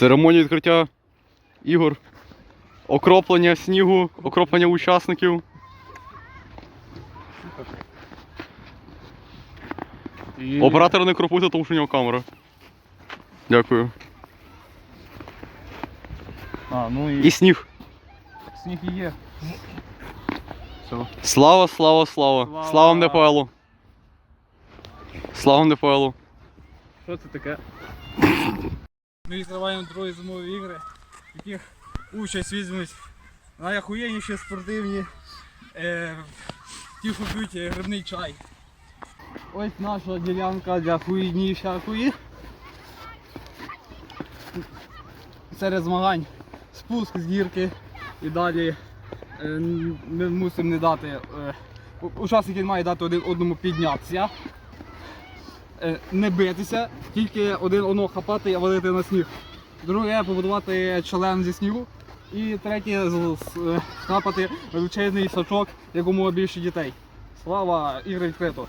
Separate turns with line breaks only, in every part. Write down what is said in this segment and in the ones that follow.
Церемонія відкриття ігор. Окроплення снігу, окроплення учасників.
І...
Оператора не кропуйте, тому що у нього камера. Дякую.
А, ну і,
І сніг.
сніг і є. Все.
Слава, слава, слава.
Слава.
МДПЛу. Слава МДПЛу.
Що це таке?
Ми відкриваємо другі зимові ігри, в яких участь візьмуть найахуєнніші спортивні е, ті, що п'ють грибний чай. Ось наша ділянка для хуйні всякої. Серед змагань спуск з гірки і далі е, ми мусимо не дати. Е, у- учасник має дати один одному піднятися. Е, не битися, тільки один одного хапати і валити на сніг. Друге побудувати член зі снігу. І третє хапати е, величезний сачок якому більше дітей. Слава, ігри відкрито.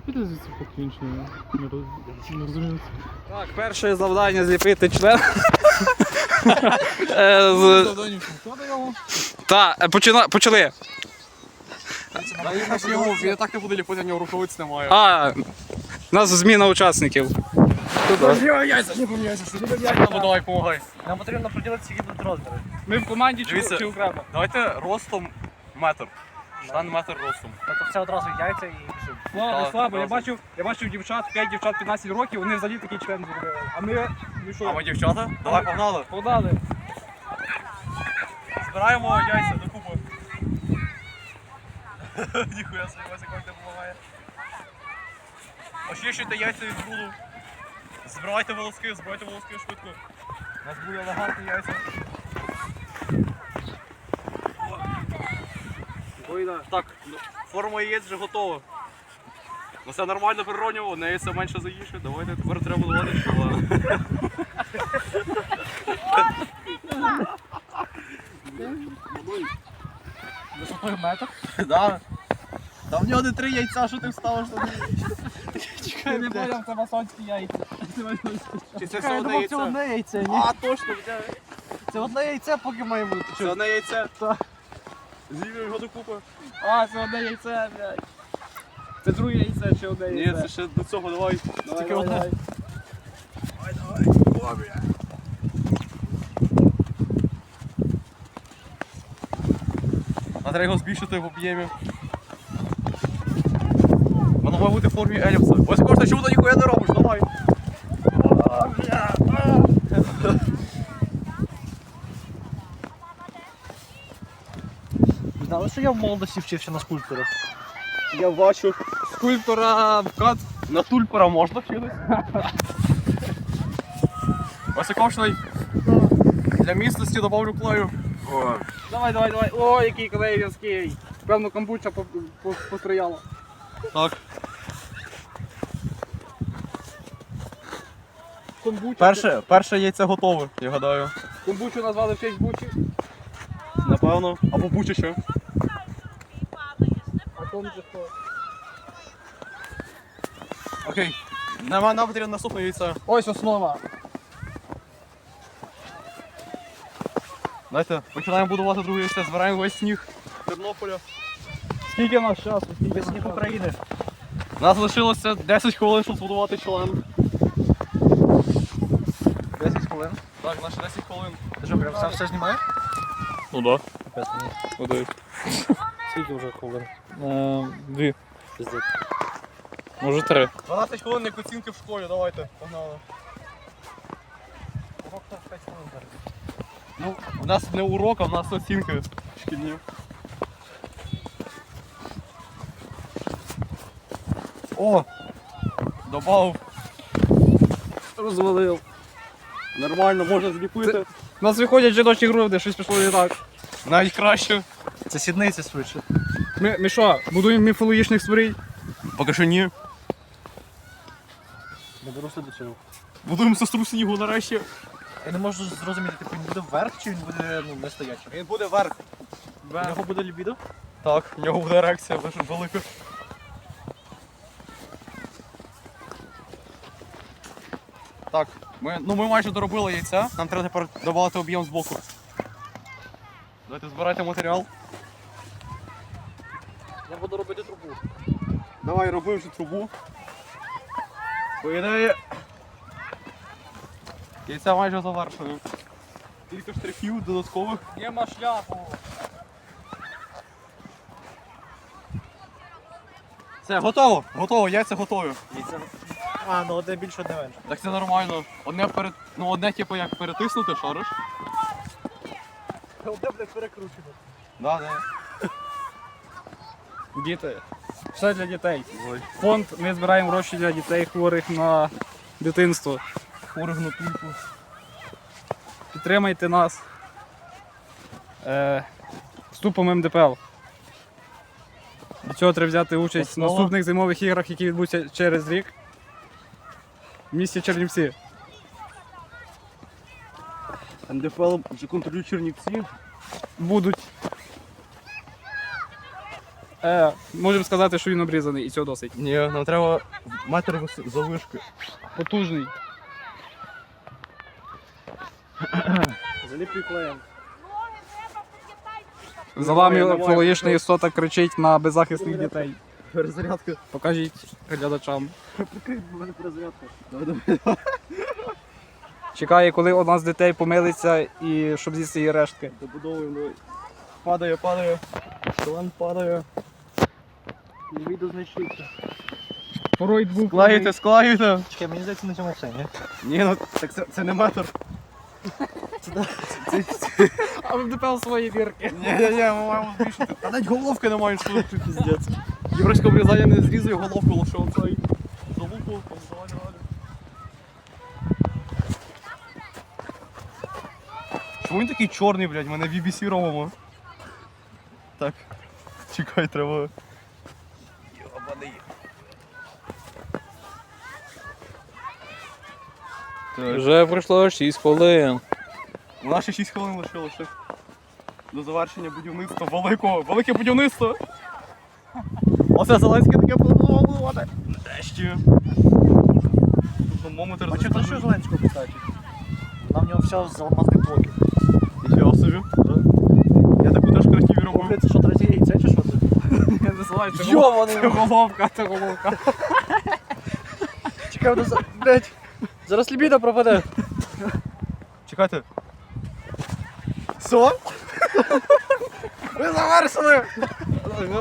Піде звідси покінчення? Не, роз... не.
Так, перше завдання зліпити член. Е, з- Так, почина- почали.
Я так не буду ліпити, в нього рукавиць немає.
А, у нас зміна учасників.
Давай, помагай.
Нам потрібно приділити скільки тут розміри.
Ми в команді чи,
Дивіться.
чи окремо?
Давайте ростом метр. Штан метр ростом.
Тобто це одразу яйця і пішов.
Слабо,
Так,
слабо. Я бачив, я бачив дівчат, 5 дівчат 15 років, вони взагалі такий член зробили. А ми, ну що,
А ми дівчата? Давай погнали.
подали.
Збираємо яйця докупи. Ніхуя собі Вася як допомагає. Очищуйте яйця від бруду. Збирайте волоски, збирайте волоски швидко. У нас буде елегантні яйця. Так, ну, форма яєць вже готова. Ну все нормально природньо, на яйця менше заїше. Давайте тепер треба будувати школа.
Висотою метр.
Да. Та в нього не три яйця, що ти вставиш там?
Я не поняв, це масонські яйця.
Чи це
Я
все одне
думав, це одне яйце, ні?
А, точно, бля.
Це одне яйце, поки має бути.
Це одне яйце.
Так.
З'їв його докупи.
А, це одне яйце, блядь. Це друге яйце чи одне
Ні,
яйце?
це ще до цього, давай.
Давай,
Тільки
давай,
одне.
давай.
А треба його збільшити в об'ємі. Воно має бути в формі еліпса. Ось кожна чудо ніхуя не робиш, давай.
Що я в молодості вчився на скульптора?
Я бачу.
Скульптора в кат.
На тульпера можна вчитись. Ось кожний. Для міцності добавлю клею.
Давай, давай, давай. О, який клей в'язкий. Певно, камбуча по- по- построяла.
Так.
Комбуча.
Перше, перше яйце готове, я гадаю.
Комбучу назвали в честь бучі.
Напевно. Або бучаче.
А комбуча хто?
Окей. Нам, нам потрібно наступне яйце.
Ось основа.
Давайте починаємо будувати друге яйце, збираємо весь сніг Тернополя.
Скільки в нас часу? Скільки
Весь сніг України.
У нас залишилося 10 хвилин, щоб збудувати член.
10 хвилин.
Так, наші 10 хвилин.
Ти що, прям все, все знімаєш?
Ну да.
Капець мені.
Ну дай.
Скільки вже хвилин?
Е, дві. Може три.
12 хвилин як оцінки в школі, давайте, погнали.
Урок то 5 хвилин зараз.
Ну, у нас не урок, а в нас оцінки шкільні. О! Добавив.
Розвалив.
Нормально, можна зліпити.
У нас виходять жіночі груди, щось пішло не так.
Навіть краще.
Це сідниці швидше.
Ми, ми що, будуємо міфологічних створінь?
Поки що ні.
Не доросли до цього.
Будуємо сестру снігу нарешті.
Я не можу зрозуміти, типу він буде вверх чи він буде ну, не стоячим?
Він буде вверх.
У нього буде лібідо?
Так, в нього буде ерекція дуже велика. Так, ми, ну ми майже доробили яйця, нам треба тепер додати об'єм з боку. Давайте збирайте матеріал.
Я буду робити трубу.
Давай роби вже трубу. По ідеї. Яйця майже завершено. Кілька штрихів додаткових.
Єма шляпу.
Все, готово, готово, яйця готові.
А, ну одне більше, одне менше.
Так це нормально. Одне перед. Ну одне типу як перетиснути, шариш.
Одне буде перекручено.
Да, да.
Діти. Все для дітей. Фонд ми збираємо гроші для дітей хворих на дитинство.
Хворих на тульку.
Підтримайте нас. Е, вступом МДПЛ. Для цього треба взяти участь в наступних зимових іграх, які відбудуться через рік. В місті Чернівці.
НДФЛ вже контролює Чернівці.
Будуть. Е, можемо сказати, що він обрізаний і цього досить.
Ні, нам треба метр вис- завишки.
Потужний.
Заліплюй клеєм.
За вами екологічна істота кричить на беззахисних дітей.
Перезарядка.
Покажіть глядачам.
Прикрий, в мене перезарядка.
Чекає, коли одна з дітей помилиться і щоб з'їсти її рештки.
Добудовуємо. Падає, падає. Талант падає.
Лібідо знищується.
Фройд був.
Склеїте, склеїте.
Чекай, мені здається, на цьому все, ні?
Ні, ну так це, це не метр.
А в ДПЛ свої дірки.
Ні, ні, ні, ми маємо збільшити. Та навіть головки немає, що тут піздець. Єврейське обрізання не зрізує головку, лише оцей. Залупу, позивання далі. Чому він такий чорний, блядь? Мене BBC робимо. Так. Чекай, треба. Так.
Вже пройшло 6 хвилин.
У нас ще 6 хвилин лишилося. До завершення будівництва великого, велике будівництво. Оце Зеленський таке планував будувати. Нарешті.
А чи то що Зеленського питають? Нам в нього все з алмазних блоків.
Я собі. Я таку теж красиві робив.
Це що, третє яйце чи що це?
Не називайте
Йований!
Це головка, це головка.
Чекай. Блять! Зараз лібідо пропаде.
Чекайте. Що? Ви завершили!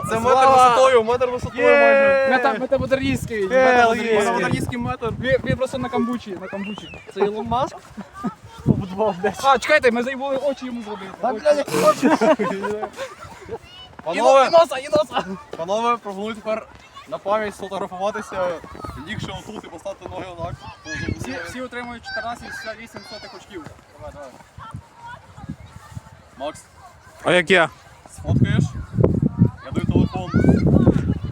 Це метр висотою, метр висотою майже.
Мета, метамодерністський.
Метр
Метамодерністський метр. Він, він просто на камбучі, на камбучі.
Це Ілон Маск?
А, чекайте, ми забули очі йому зробити.
Та,
Очі.
Панове,
носа, і носа.
панове, пропоную тепер на пам'ять сфотографуватися, лігши отут і поставити ноги отак.
Всі, всі отримують 14,68 сотих очків. Давай, давай.
Макс,
А як я?
сфоткаєш? Я даю телефон.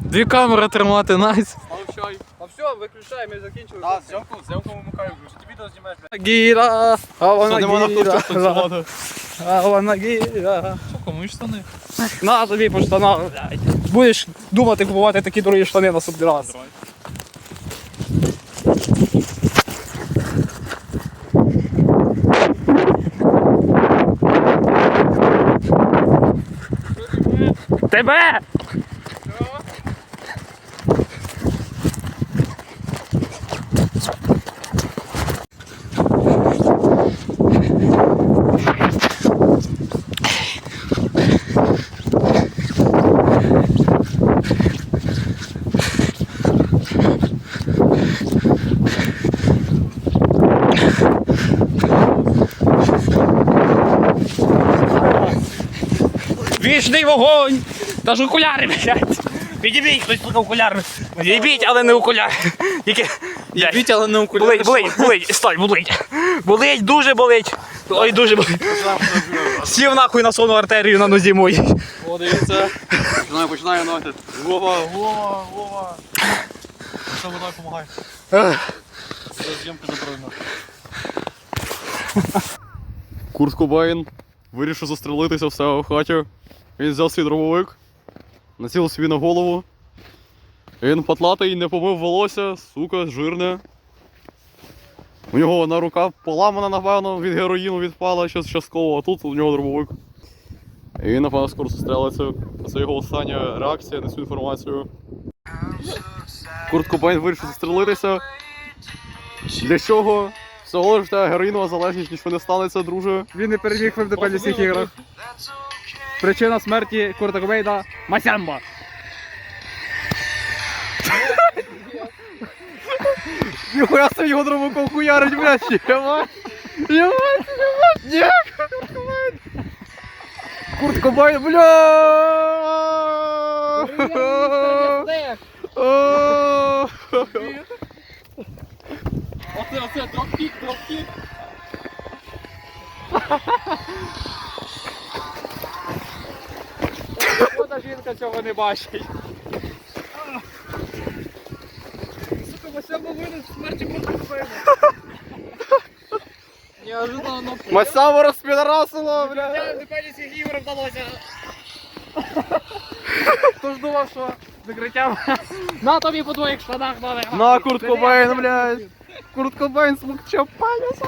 Дві камери тримати, найс.
Став чай.
А все, виключай, ми закінчили.
Так, зйомку, зйомку вимикаємо вже.
Ти відео знімаєш, блядь.
Гіра, а вона гіра, а вона гіра.
Кому штани?
На тобі по штанах, блядь. Будеш думати купувати такі дорогі штани наступний раз. Тебе! Вічний вогонь! Та ж окуляри, блядь! Підібіть хтось тут окуляри! Підібіть, але не окуляри! Тільки... Підібіть, але не окуляри. Болить, болить, болить, стой, болить! Болить, дуже болить! Ой, дуже болить! Сів нахуй на сонну артерію на нозі моїй.
О, дивіться. Починаю, починаю ноги. Вова, Вова, Вова. Що вода допомагає? Це зйомка заборонена. Курт Кобейн вирішив застрелитися в себе в хаті. Він взяв свій дробовик, націлив собі на голову. Він потлатий, не помив волосся, сука, жирне. У нього одна рука поламана, напевно, від героїну відпала щось частково, а тут у нього дробовик. І він, напевно, скоро застрелиться. Це його остання реакція на цю інформацію. Курт Кобейн вирішив застрелитися. Для чого? Всього ж та героїнова залежність, нічого не станеться, друже.
Він не переміг в індепендентських іграх. Причина смерті Курта Кобейна – Масямба.
Ніхуя собі його дробовиком хуярить, блядь, єбать! Єбать, єбать, ні! Курт Кобейн! Курт Кобейн, бля!
Оце, дропкік, дропкік.
Жодна жінка цього не бачить. Сука, Масямба винен в смерті Кобейна. Неожиданно.
Масяво розпідорасило, бля!
Індепендентських ігор вдалося. Хто ж думав, що закриттям на тобі по твоїх штанах нових.
На, Курт Кобейн, блядь! Курт Кобейн смокче паляса,